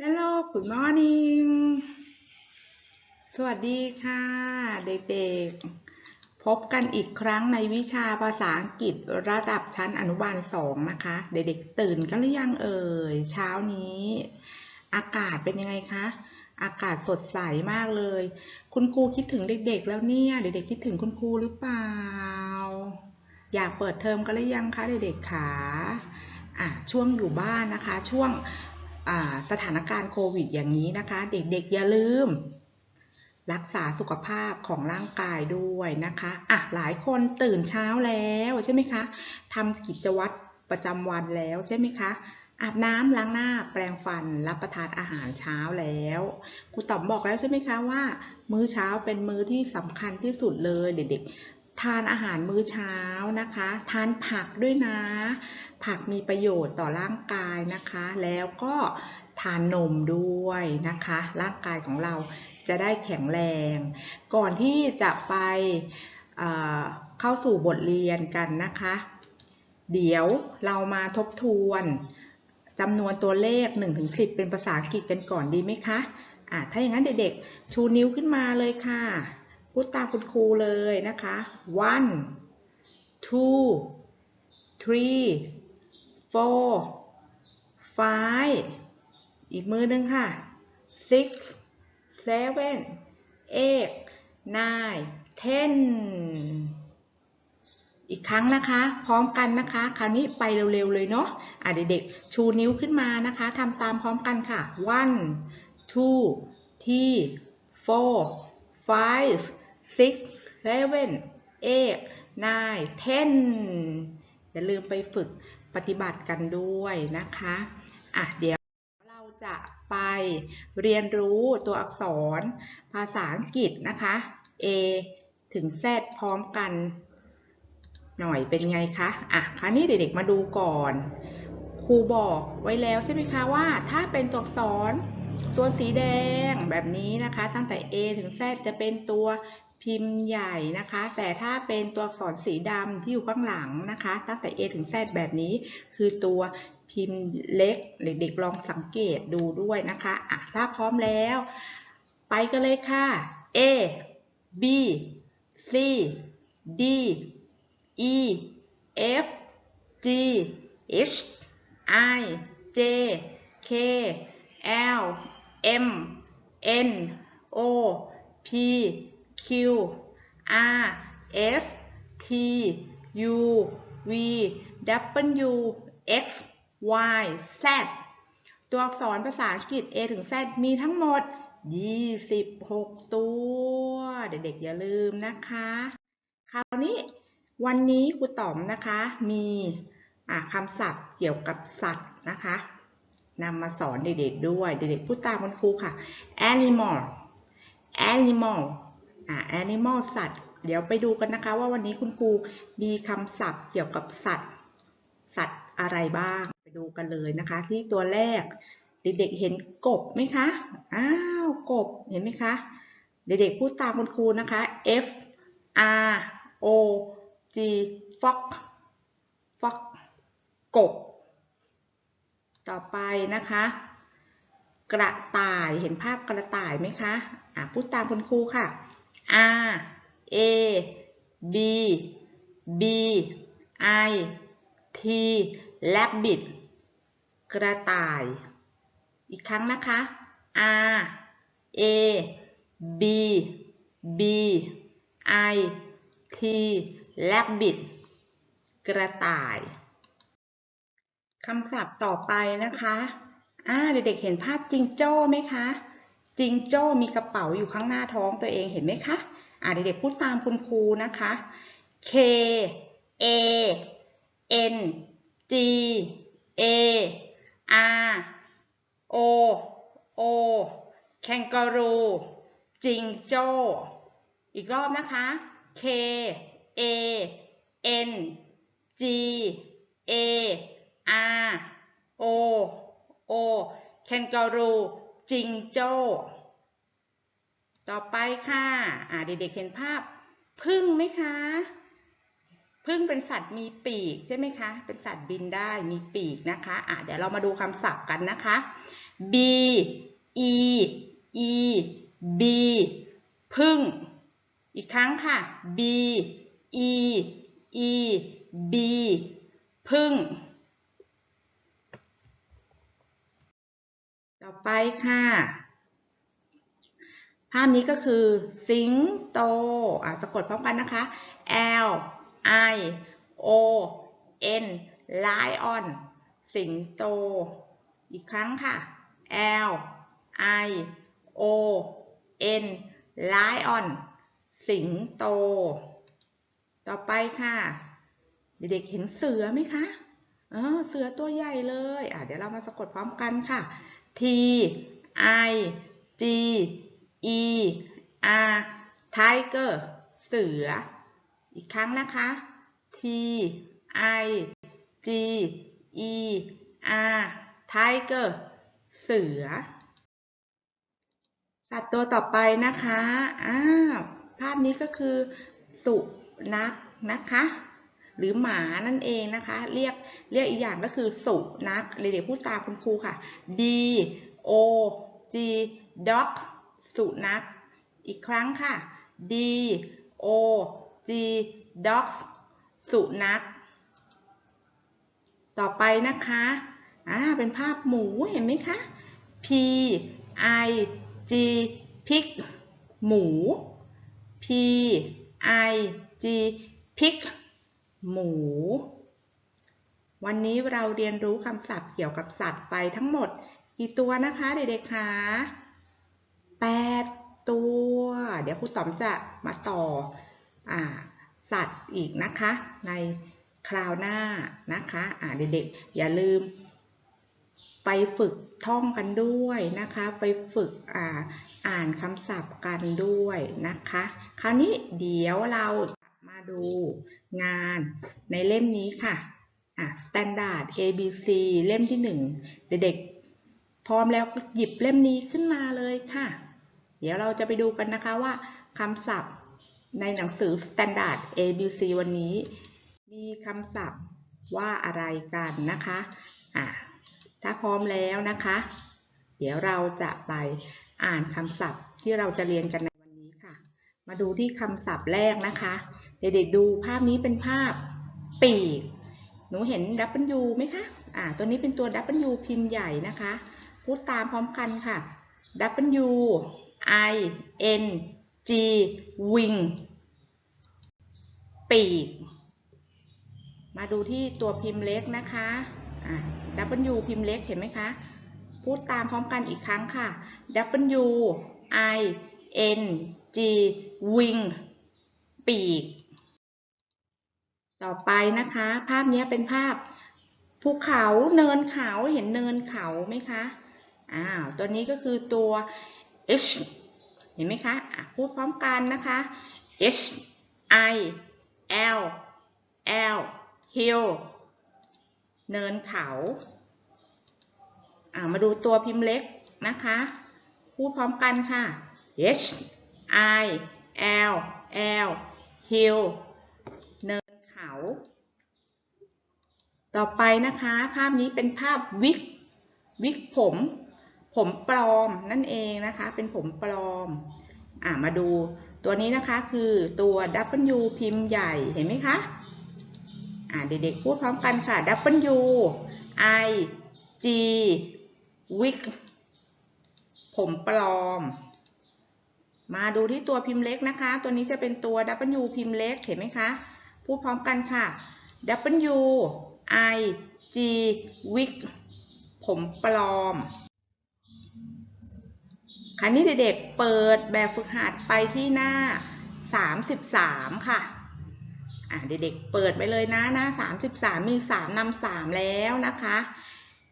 Hello Good morning สวัสดีค่ะ เด็กๆ พบกันอีกครั้งในวิชาภาษาอังกฤษระดับชั้นอนุบาลสองนะคะ เด็กๆ ตื่นกันหรือยังเอ่ย เช้านี้ อากาศเป็นยังไงคะ อากาศสดใสมากเลย คุณครูคิดถึงเด็กๆ แล้วเนี่ย เด็กๆ คิดถึงคุณครูหรือเปล่า อยากเปิดเทอมกันหรือยังคะเด็กๆขาอะช่วงอยู่บ้านนะคะ ช่วง สถานการณ์โควิดอย่างนี้นะคะ เด็กๆอย่าลืม รักษาสุขภาพของร่างกายด้วยนะคะอะหลายคนตื่นเช้าแล้วใช่ไหมคะทำกิจวัตรประจำวันแล้วใช่ไหมคะอาบน้ำล้างหน้าแปรงฟัน รับประทานอาหารเช้าแล้วครูต๋อมบอกแล้วใช่ไหมคะว่า มื้อเช้าเป็นมื้อที่สำคัญที่สุดเลยเด็กๆ ทานอาหารมื้อเช้านะคะ ทานผักด้วยนะ ผักมีประโยชน์ต่อร่างกายนะคะ แล้วก็ทานนมด้วยนะคะ ร่างกายของเราจะได้แข็งแรง ก่อนที่จะไปเเข้าสู่บทเรียนกันนะคะ เดี๋ยวเรามาทบทวนจำนวนตัวเลข 1-10 เป็นภาษาอังกฤษกันก่อนดีไหมคะะถ้าอย่างนั้นเด็กๆ ชูนิ้วขึ้นมาเลยค่ะ พูดตามคุณครูเลยนะคะ one two three four five อีกมือหนึ่งค่ะ six seven eight nine ten อีกครั้งนะคะ พร้อมกันนะคะ คราวนี้ไปเร็วๆเลยเนาะอะเด็กๆ ชูนิ้วขึ้นมานะคะทำตามพร้อมกันค่ะ one two three four five six seven eight nine ten อย่าลืมไปฝึกปฏิบัติกันด้วยนะคะอะเดี๋ยวเราจะไปเรียนรู้ตัวอักษรภาษาอังกฤษนะคะ A ถึง Z พร้อมกันหน่อยเป็นไงคะ อะคราวนี้เด็กๆมาดูก่อน ครูบอกไว้แล้วใช่ไหมคะว่าถ้าเป็นตัวอักษรตัวสีแดงแบบนี้นะคะ ตั้งแต่ A ถึง Z จะเป็นตัว พิมพ์ใหญ่นะคะ แต่ถ้าเป็นตัวอักษรสีดำที่อยู่ข้างหลังนะคะ ตั้งแต่ A ถึง Z แบบนี้ คือตัวพิมพ์เล็กเด็กๆลองสังเกตดูด้วยนะคะอะถ้าพร้อมแล้ว ไปกันเลยค่ะ A B C D E F G H I J K L M N O P Q R S T U V W X Y Z ตัวอักษรภาษาอังกฤษ A ถึง Z มีทั้งหมด 26 ตัว เด็กๆอย่าลืมนะคะ คราวนี้วันนี้ครูต๋อมนะคะมีะคำศัพท์เกี่ยวกับสัตว์นะคะนำมาสอนเด็กๆด้วย เด็กๆพูดตามคุณครูค่ะ animal animal อะ animal สัตว์ เดี๋ยวไปดูกันนะคะว่าวันนี้คุณครูมีคำศัพท์เกี่ยวกับสัตว์ สัตว์อะไรบ้าง ไปดูกันเลยนะคะ ที่ตัวแรก เด็กๆเห็นกบไหมคะ อ้าว กบ เห็นไหมคะ เด็กๆพูดตามคุณครูนะคะ F R O G fox fox กบ ต่อไปนะคะ กระต่าย เห็นภาพกระต่ายไหมคะ อะพูดตามคุณครูค่ะ R A B B I T rabbit กระต่าย อีกครั้งนะคะ R A B B I T rabbit กระต่าย คำศัพท์ต่อไปนะคะ อ่า เด็กๆ เห็นภาพจิงโจ้ไหมคะ จิงโจ้มีกระเป๋าอยู่ข้างหน้าท้องตัวเองเห็นไหมคะอ่าเด็กๆพูดตามคุณครูนะคะ K A N G A R O O แคนการู จิงโจ้ อีกรอบนะคะ K A N G A R O O แคนการู จิงโจ้ ต่อไปค่ะอ่าเด็กๆเห็นภาพพึ่งไหมคะพึ่งเป็นสัตว์มีปีกใช่ไหมคะ เป็นสัตว์บินได้มีปีกนะคะอะเดี๋ยวเรามาดูคำศัพท์กันนะคะ B E E B พึ่ง อีกครั้งค่ะ B E E B พึ่ง ต่อไปค่ะ ภาพนี้ก็คือสิงโตอะสะกดพร้อมกันนะคะ L I O N lion สิงโต อีกครั้งค่ะ L I O N lion สิงโต ต่อไปค่ะ เด็กๆเห็นเสือไหมคะเออเสือตัวใหญ่เลย อะ เดี๋ยวเรามาสะกดพร้อมกันค่ะ T I G E R tiger เสือ อีกครั้งนะคะ T I G E R tiger เสือ สัตว์ตัวต่อไปนะคะ อ้าว ภาพนี้ก็คือสุนัขนะคะ หรือหมานั่นเองนะคะ เรียกเรียกอีกอย่างก็คือสุนัขเด็กๆพูดตามคุณครูค่ะ D O G dog สุนัขอีกครั้งค่ะ D O G dog สุนัขต่อไปนะคะอ่าเป็นภาพหมูเห็นไหมคะ P I G pig หมู P I G pig หมู วันนี้เราเรียนรู้คำศัพท์เกี่ยวกับสัตว์ไปทั้งหมด กี่ตัวนะคะเด็กๆคะแปดตัว เดี๋ยวครูต๋อมจะมาต่ออสัตว์อีกนะคะ ในคราวหน้านะคะอ่าเด็กๆ อย่าลืมไปฝึกท่องกันด้วยนะคะ ไปฝึกอ่าอ่านคำศัพท์กันด้วยนะคะ คราวนี้เดี๋ยวเรา ดูงานในเล่มนี้ค่ะอะ Standard ABC เล่มที่หนึ่งเด็กๆพร้อมแล้วก็หยิบเล่มนี้ขึ้นมาเลยค่ะ เดี๋ยวเราจะไปดูกันนะคะว่าคำศัพท์ในหนังสือ Standard ABC วันนี้ มีคำศัพท์ว่าอะไรกันนะคะอะถ้าพร้อมแล้วนะคะ เดี๋ยวเราจะไปอ่านคำศัพท์ที่เราจะเรียนกันในวันนี้ค่ะ มาดูที่คำศัพท์แรกนะคะ เด็กๆดูภาพนี้เป็นภาพปีก หนูเห็น W ไหมคะ อ่า ตัวนี้เป็นตัว W พิมพ์ใหญ่นะคะ พูดตามพร้อมกันค่ะ W I N G wing ปีก มาดูที่ตัวพิมพ์เล็กนะคะ อ่า W พิมพ์เล็กเห็นไหมคะ พูดตามพร้อมกันอีกครั้งค่ะ W I N G wing ปีก ต่อไปนะคะ ภาพนี้เป็นภาพภูเขาเนินเขาเห็นเนินเขาไหมคะอ้าวตัวนี้ก็คือตัว H เห็นไหมคะะพูดพร้อมกันนะคะ H I L L hill เนินเขาอ่ามาดูตัวพิมพ์เล็กนะคะ พูดพร้อมกันค่ะ H I L L hill ต่อไปนะคะ ภาพนี้เป็นภาพวิกวิกผม ผมปลอมนั่นเองนะคะ เป็นผมปลอม อ่ามาดูตัวนี้นะคะคือตัว W พิมพ์ใหญ่เห็นไหมคะ อ่าเด็กๆพูดพร้อมกันค่ะ W I G wig ผมปลอม มาดูที่ตัวพิมพ์เล็กนะคะ ตัวนี้จะเป็นตัว W พิมพ์เล็กเห็นไหมคะ พูดพร้อมกันค่ะ W I G wig ผมปลอมคราวนี้เด็กๆเปิดแบบฝึกหัดไปที่หน้า 33 ค่ะอะเด็กๆเปิดไปเลยนะหน้า 33 มี 3นำ3แล้วนะคะ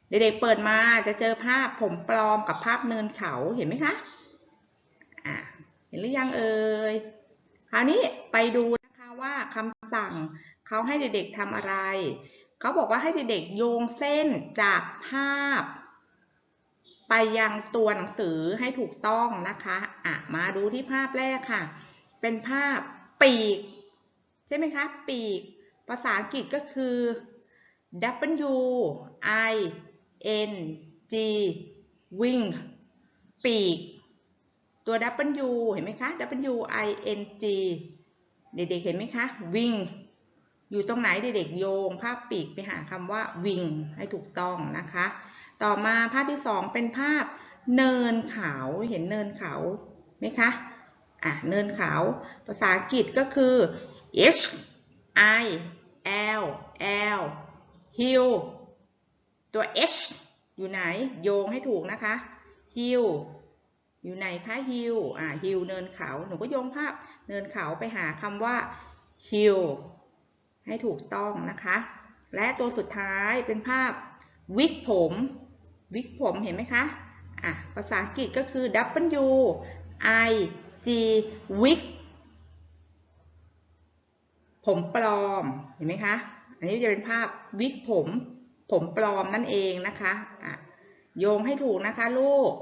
เด็กๆเปิดมาจะเจอภาพผมปลอมกับภาพเนินเขาเห็นไหมคะอะเห็นหรือยังเอ่ยคราวนี้ไปดูนะคะว่าคำ สั่ง เขาให้เด็กๆทำอะไร เขาบอกว่าให้เด็กๆโยงเส้นจากภาพ ไปยังตัวหนังสือให้ถูกต้องนะคะอะมาดูที่ภาพแรกค่ะ เป็นภาพปีก ใช่ไหมคะ ปีก ภาษาอังกฤษก็คือ W I N G wing ปีก ตัว W เห็นไหมคะ W I N G เด็กๆเห็นไหมคะ wing อยู่ตรงไหนเด็กๆโยง ภาพปีกไปหาคำว่า wing ให้ถูกต้องนะคะ ต่อมาภาพที่สองเป็นภาพเนินเขาเห็นเนินเขาไหมคะอะเนินเขาภาษาอังกฤษก็คือ H I L L hill ตัว H อยู่ไหนโยงให้ถูกนะคะ hill อยู่ไหนคะ hill อ่า hill เนินเขา หนูก็โยงภาพเนินเขาไปหาคำว่า hill ให้ถูกต้องนะคะ และตัวสุดท้ายเป็นภาพวิกผม วิกผมเห็นไหมคะ อะ ภาษาอังกฤษก็คือ W I G wig ผมปลอม เห็นไหมคะ อันนี้จะเป็นภาพวิกผม ผมปลอมนั่นเองนะคะ อะ โยงให้ถูกนะคะลูก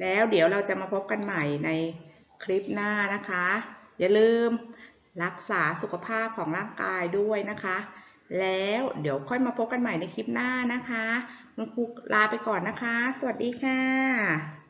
แล้วเดี๋ยวเราจะมาพบกันใหม่ในคลิปหน้านะคะ อย่าลืมรักษาสุขภาพของร่างกายด้วยนะคะ แล้วเดี๋ยวค่อยมาพบกันใหม่ในคลิปหน้านะคะคุณครูลาไปก่อนนะคะ สวัสดีค่ะ